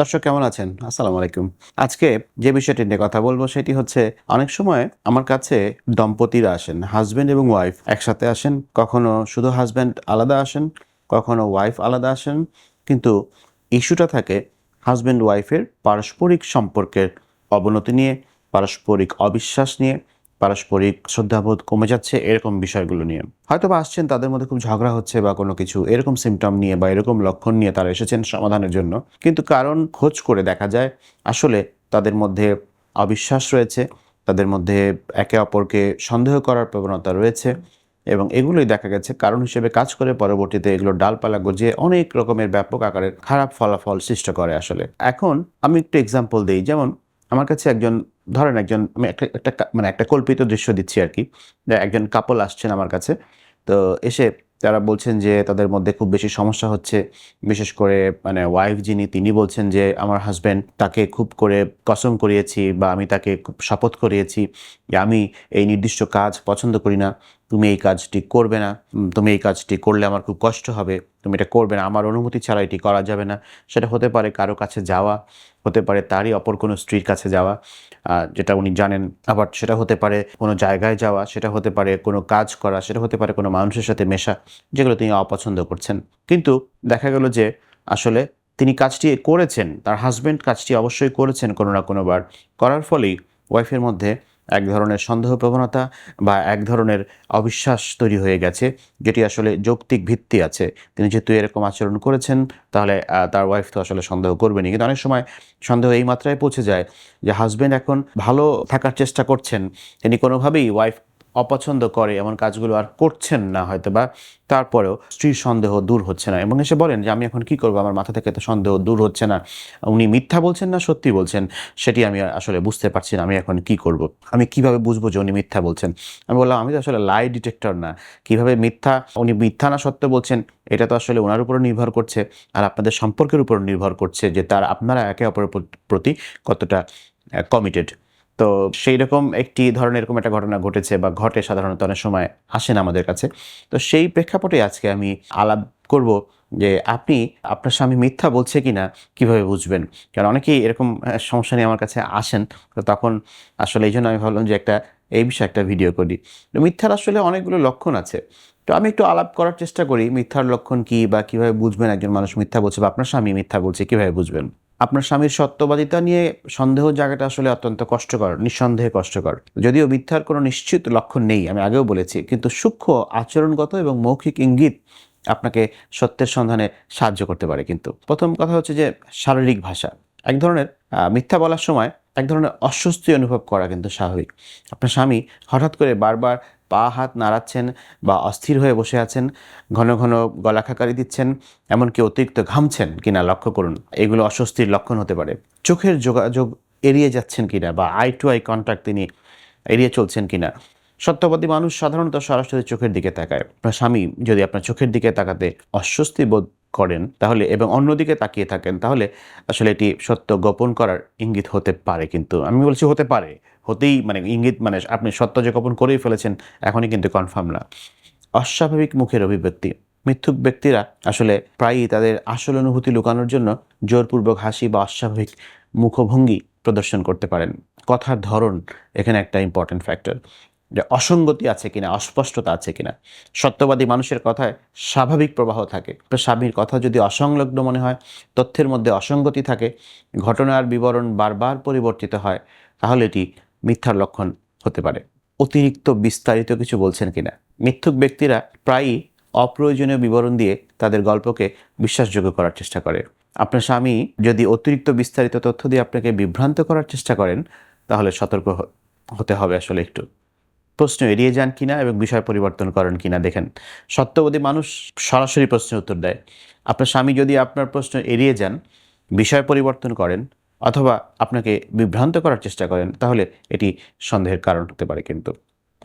দর্শক কেমন আছেন? আসসালামু আলাইকুম। আজকে যে বিষয়টি নিয়ে কথা বলব সেটি হচ্ছে, অনেক সময় আমার কাছে দম্পতিরা আসেন হাজব্যান্ড এবং ওয়াইফ একসাথে আসেন, কখনো শুধু হাজব্যান্ড আলাদা আসেন, কখনো ওয়াইফ আলাদা আসেন, কিন্তু ইস্যুটা থাকে হাজব্যান্ড ওয়াইফের পারস্পরিক সম্পর্কের অবনতি নিয়ে, পারস্পরিক অবিশ্বাস নিয়ে পারস্পরিক শ্রদ্ধাবোধ কমে যাচ্ছে এরকম বিষয়গুলো নিয়ে। হয়তো বা আসছেন, তাদের মধ্যে খুব ঝগড়া হচ্ছে বা কোনো কিছু এরকম সিমটম নিয়ে বা এরকম লক্ষণ নিয়ে তারা এসেছেন সমাধানের জন্য। কিন্তু কারণ খোঁজ করে দেখা যায়, আসলে তাদের মধ্যে অবিশ্বাস রয়েছে, তাদের মধ্যে একে অপরকে সন্দেহ করার প্রবণতা রয়েছে এবং এগুলোই দেখা গেছে। কারণ হিসেবে কাজ করে পরবর্তীতে এগুলো ডালপালা গজিয়ে অনেক রকমের ব্যাপক আকারের খারাপ ফলাফল সৃষ্টি করে আসলে। এখন আমি একটু এক্সাম্পল দিই। যেমন, আমার কাছে একজন ধরেন একজন, আমি একটা একটা মানে একটা কল্পিত দৃশ্য দিচ্ছি আর কি একজন কাপল আসছেন আমার কাছে, তো এসে তারা বলছেন যে তাদের মধ্যে খুব বেশি সমস্যা হচ্ছে, বিশেষ করে মানে ওয়াইফ যিনি, তিনি বলছেন যে আমার হাজব্যান্ড তাকে খুব করে কসম করিয়েছি বা আমি তাকে খুব শপথ করিয়েছি যে আমি এই নির্দিষ্ট কাজ পছন্দ করি না তুমি এই কাজটি করবে না তুমি এই কাজটি করলে আমার খুব কষ্ট হবে, তুমি এটা করবে না, আমার অনুমতি ছাড়া এটি করা যাবে না। সেটা হতে পারে কারও কাছে যাওয়া, হতে পারে তারই অপর কোনো স্ত্রীর কাছে যাওয়া যেটা উনি জানেন। আবার সেটা হতে পারে কোনো জায়গায় যাওয়া, সেটা হতে পারে কোনো কাজ করা, সেটা হতে পারে কোনো মানুষের সাথে মেশা, যেগুলো তিনি অপছন্দ করছেন। কিন্তু দেখা গেল যে আসলে তিনি কাজটি করেছেন, তার হাজব্যান্ড কাজটি অবশ্যই করেছেন কোনো না কোনোবার। করার ফলেই ওয়াইফের মধ্যে এক ধরনের সন্দেহ প্রবণতা বা এক ধরনের অবিশ্বাস তৈরি হয়ে গেছে, যেটি আসলে যৌক্তিক ভিত্তি আছে। তিনি যেহেতু এরকম আচরণ করেছেন, তাহলে তার ওয়াইফ তো আসলে সন্দেহ করবেনি কিন্তু অনেক সময় সন্দেহ এই মাত্রায় পৌঁছে যায় যে হাজব্যান্ড এখন ভালো থাকার চেষ্টা করছেন। তিনি কোনোভাবেই ওয়াইফ অপছন্দ করে, এমন কাজগুলো আর করছেন না হয়তো বা তারপরেও স্ত্রীর সন্দেহ দূর হচ্ছে না। এবং এসে বলেন যে, আমি এখন কি করব? আমার মাথা থেকে তো সন্দেহ দূর হচ্ছে না। উনি মিথ্যা বলছেন না, সত্যি বলছেন, সেটি আমি আসলে বুঝতে পারছি না, আমি এখন কি করব? আমি কীভাবে বুঝব যে উনি মিথ্যা বলছেন? আমি বললাম, আমি তো আসলে লাই ডিটেক্টর না। কীভাবে মিথ্যা, উনি মিথ্যা না সত্য বলছেন, এটা তো আসলে ওনার উপর নির্ভর করছে, আর আপনাদের সম্পর্কের উপর নির্ভর করছে যে তার, আপনারা একে অপরের প্রতি কতটা কমিটেড তো সেই রকম একটি ধরনের এরকম একটা ঘটনা ঘটেছে বা ঘটে সাধারণত অনেক সময় আসেন আমাদের কাছে। তো সেই প্রেক্ষাপটে আজকে আমি আলাপ করব যে আপনি, আপনার স্বামী মিথ্যা বলছে কি না কীভাবে বুঝবেন? কারণ অনেকেই এরকম সমস্যা নিয়ে আমার কাছে আসেন। তো তখন আসলে এই জন্য আমি ভাবলাম যে একটা, এই বিষয়ে একটা ভিডিও করি। তো মিথ্যার আসলে অনেকগুলো লক্ষণ আছে। তো আমি একটু আলাপ করার চেষ্টা করি, মিথ্যার লক্ষণ কি বা কীভাবে বুঝবেন একজন মানুষ মিথ্যা বলছে বা আপনার স্বামী মিথ্যা বলছে কীভাবে বুঝবেন? আপনার স্বামীর সত্যবাদিতা নিয়ে সন্দেহ জায়গাটা আসলে অত্যন্ত কষ্টকর, নিঃসন্দেহে কষ্টকর। যদিও মিথ্যার কোনো নিশ্চিত লক্ষণ নেই, আমি আগেও বলেছি, কিন্তু সূক্ষ্ম, আচরণগত এবং মৌখিক ইঙ্গিত আপনাকে সত্যের সন্ধানে সাহায্য করতে পারে কিন্তু। প্রথম কথা হচ্ছে যে, শারীরিক ভাষা। এক ধরনের মিথ্যা বলার সময় এক ধরনের অস্বস্তি অনুভব করা কিন্তু স্বাভাবিক। আপনার স্বামী হঠাৎ করে বারবার পা, হাত নাড়াচ্ছেন বা অস্থির হয়ে বসে আছেন, ঘন ঘন গলা খাকারি দিচ্ছেন, এমনকি অতিরিক্ত ঘামছেন কিনা লক্ষ্য করুন। এগুলো অস্বস্তির লক্ষণ হতে পারে। চোখের যোগাযোগ এড়িয়ে যাচ্ছেন কিনা বা আই টু আই কন্ট্যাক্ট তিনি এড়িয়ে চলছেন কিনা? সত্যবাদী মানুষ সাধারণত সরাসরি চোখের দিকে তাকায়। আপনার স্বামী যদি আপনার চোখের দিকে তাকাতে অস্বস্তি বোধ করেন, তাহলে এবং অন্যদিকে তাকিয়ে থাকেন, তাহলে আসলে এটি সত্য গোপন করার ইঙ্গিত হতে পারে কিন্তু, আমি বলছি হতে পারে, হতেই মানে ইঙ্গিত মানে আপনি সত্য যে গোপন করেই ফেলেছেন, এখনই কিন্তু কনফার্ম না। অস্বাভাবিক মুখের অভিব্যক্তি, মিথ্যুক ব্যক্তিরা আসলে প্রায়ই তাদের আসল অনুভূতি লুকানোর জন্য জোরপূর্বক হাসি বা অস্বাভাবিক মুখভঙ্গি প্রদর্শন করতে পারেন। কথার ধরন এখানে একটা ইম্পর্টেন্ট ফ্যাক্টর যে অসঙ্গতি আছে কিনা, অস্পষ্টতা আছে কিনা। সত্যবাদী মানুষের কথায় স্বাভাবিক প্রবাহ থাকে। স্বামীর কথা যদি অসংলগ্ন মনে হয়, তথ্যের মধ্যে অসঙ্গতি থাকে, ঘটনার বিবরণ বারবার পরিবর্তিত হয়, তাহলে এটি মিথ্যার লক্ষণ হতে পারে। অতিরিক্ত বিস্তারিত কিছু বলছেন কিনা? মিথ্যুক ব্যক্তিরা প্রায়ই অপ্রয়োজনীয় বিবরণ দিয়ে তাদের গল্পকে বিশ্বাসযোগ্য করার চেষ্টা করে। আপনার স্বামী যদি অতিরিক্ত বিস্তারিত তথ্য দিয়ে আপনাকে বিভ্রান্ত করার চেষ্টা করেন, তাহলে সতর্ক হতে হবে আসলে একটু। প্রশ্ন এড়িয়ে যান কিনা এবং বিষয় পরিবর্তন করেন কিনা দেখেন। সত্যবাদী মানুষ সরাসরি প্রশ্নের উত্তর দেয়। আপনার স্বামী যদি আপনার প্রশ্ন এড়িয়ে যান, বিষয় পরিবর্তন করেন অথবা আপনাকে বিভ্রান্ত করার চেষ্টা করেন, তাহলে এটি সন্দেহের কারণ হতে পারে কিন্তু।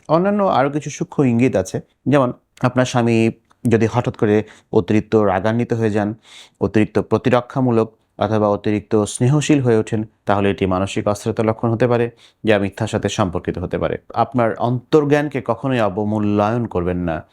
অন্যান্য আরও কিছু সূক্ষ্ম ইঙ্গিত আছে। যেমন, আপনার স্বামী যদি হঠাৎ করে অতিরিক্ত রাগান্বিত হয়ে যান, অতিরিক্ত প্রতিরক্ষামূলক অথবা অতিরিক্ত স্নেহশীল হয়ে ওঠেন, তাহলে এটি মানসিক অস্থিরতার লক্ষণ হতে পারে, যা মিথ্যার সাথে সম্পর্কিত হতে পারে। আপনার অন্তর্জ্ঞানকে কখনোই অবমূল্যায়ন করবেন না।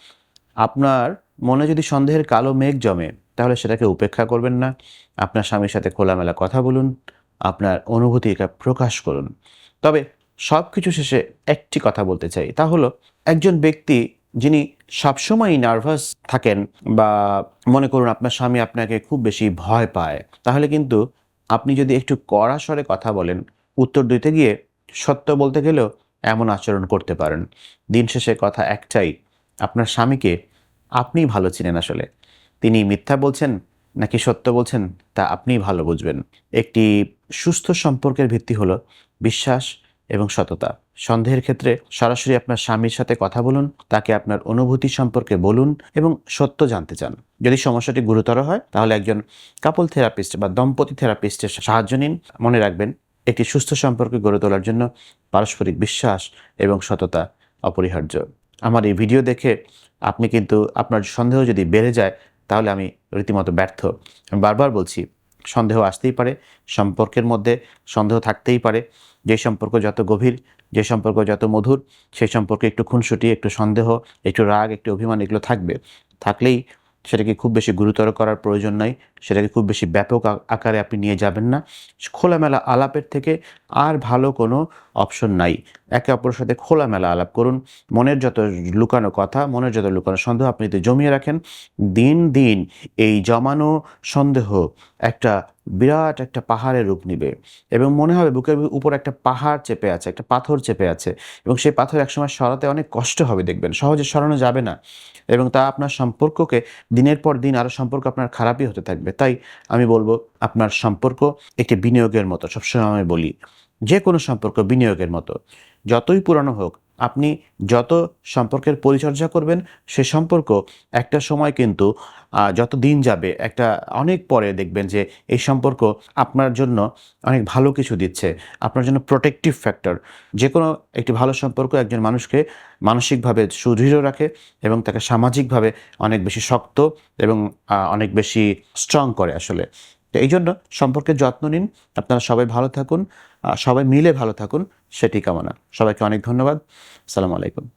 আপনার মনে যদি সন্দেহের কালো মেঘ জমে, তাহলে সেটাকে উপেক্ষা করবেন না। আপনার স্বামীর সাথে খোলামেলা কথা বলুন, আপনার অনুভূতিটা প্রকাশ করুন। তবে সব কিছু শেষে একটি কথা বলতে চাই, তা হলো, একজন ব্যক্তি যিনি সবসময়ই নার্ভাস থাকেন বা মনে করুন আপনার স্বামী আপনাকে খুব বেশি ভয় পায়, তাহলে কিন্তু আপনি যদি একটু কড়া স্বরে কথা বলেন, উত্তর দিতে গিয়ে সত্য বলতে গেলেও এমন আচরণ করতে পারেন। দিন শেষে কথা একটাই, আপনার স্বামীকে আপনিই ভালো চিনেন আসলে। তিনি মিথ্যা বলছেন নাকি সত্য বলছেন তা আপনিই ভালো বুঝবেন। একটি সুস্থ সম্পর্কের ভিত্তি হলো বিশ্বাস এবং সততা। সন্দেহের ক্ষেত্রে সরাসরি আপনার স্বামীর সাথে কথা বলুন, তাকে আপনার অনুভূতি সম্পর্কে বলুন এবং সত্য জানতে চান। যদি সমস্যাটি গুরুতর হয়, তাহলে একজন কাপল থেরাপিস্ট বা দম্পতি থেরাপিস্টের সাহায্য নিন। মনে রাখবেন, একটি সুস্থ সম্পর্ক গড়ে তোলার জন্য পারস্পরিক বিশ্বাস এবং সততা অপরিহার্য। আমার এই ভিডিও দেখে আপনি কিন্তু আপনার সন্দেহ যদি বেড়ে যায়, তাহলে আমি রীতিমতো ব্যর্থ। আমি বারবার বলছি সন্দেহ আসতেই পারে, সম্পর্কের মধ্যে সন্দেহ থাকতেই পারে। যে সম্পর্ক যত গভীর, যে সম্পর্ক যত মধুর সেই সম্পর্কে একটু খুনসুটি, একটু সন্দেহ, একটু রাগ, একটু অভিমান এগুলো থাকবে। থাকলেই সেটাকে খুব বেশি গুরুতর করার প্রয়োজন নাই। সেটাকে খুব বেশি ব্যাপক আকারে আপনি নিয়ে যাবেন না। খোলামেলা আলাপের থেকে আর ভালো কোনো অপশন নাই। একে অপরের সাথে খোলামেলা আলাপ করুন। মনের যত লুকানো কথা, মনের যত লুকানো সন্দেহ আপনি যদি জমিয়ে রাখেন, দিন দিন এই জমানো সন্দেহ একটা বিরাট একটা পাহাড়ের রূপ নিবে এবং মনে হবে বুকের উপর একটা পাহাড় চেপে আছে, একটা পাথর চেপে আছে এবং সেই পাথর একসময় সরাতে অনেক কষ্ট হবে দেখবেন, সহজে সরানো যাবে না এবং তা আপনার সম্পর্ককে দিনের পর দিন আরও সম্পর্ক আপনার খারাপই হতে থাকবে। তাই আমি বলব আপনার সম্পর্ক একটি বিনিয়োগের মতো। সবসময় আমি বলি, যে কোনো সম্পর্ক বিনিয়োগের মতো। যতই পুরানো হোক আপনি যত সম্পর্কের পরিচর্যা করবেন, সে সম্পর্ক একটা সময় কিন্তু যত দিন যাবে, একটা অনেক পরে দেখবেন যে এই সম্পর্ক আপনার জন্য অনেক ভালো কিছু দিচ্ছে, আপনার জন্য প্রোটেক্টিভ ফ্যাক্টর যে কোনো একটি ভালো সম্পর্ক একজন মানুষকে মানসিকভাবে সুদৃঢ় রাখে এবং তাকে সামাজিকভাবে অনেক বেশি শক্ত এবং অনেক বেশি স্ট্রং করে আসলে। তো এই জন্য সম্পর্কে যত্ন নিন। আপনারা সবাই ভালো থাকুন সবাই মিলে ভালো থাকুন, সেটি কামনা। সবাইকে অনেক ধন্যবাদ। সালাম আলাইকুম।